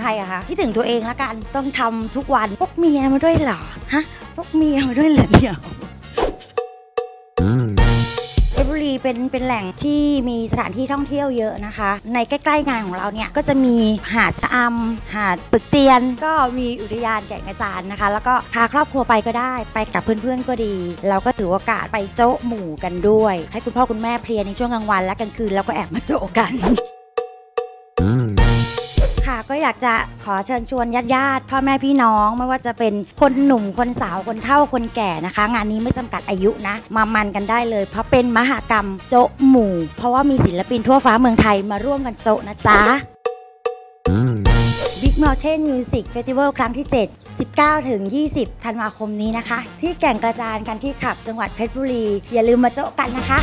ใครอะคะคิดถึงตัวเองละกันต้องทำทุกวันพกเมียมาด้วยเหรอฮะพกเมียมาด้วยเหรอเนี่ยเพชรบุรีเป็นเป็นแหล่งที่มีสถานที่ท่องเที่ยวเยอะนะคะ ในใกล้ๆงานของเราเนี่ยก็จะมีหาดชะอำหาดปึกเตียน ก็มีอุทยานแก่งกระจานนะคะ แล้วก็พาครอบครัวไปก็ได้ ไปกับเพื่อนๆก็ดี เราก็ถือโอกาสไปโจ๊ะหมู่กันด้วย ให้คุณพ่อคุณแม่เพลียในช่วงกลางวันและกลางคืนแล้วก็แอบมาโจ๊ะกัน ค่ะ ก็อยากจะขอเชิญชวนญาติญาติๆพ่อแม่พี่น้องไม่ว่าจะเป็นคนหนุ่มคนสาวคนเฒ่าคนแก่นะคะ งานนี้ไม่จำกัดอายุนะ มามันกันได้เลย เพราะเป็นมหากรรมโจ๊ะหมู่ เพราะว่ามีศิลปินทั่วฟ้าเมืองไทยมาร่วมกันโจ๊ะนะจ๊ะ Big Mountain Music Festival ครั้งที่ 7 19 ถึง 20 ธันวาคมนี้นะคะ ที่แก่งกระจานกันที่ขับจังหวัดเพชรบุรี อย่าลืมมาโจ๊ะกันนะคะ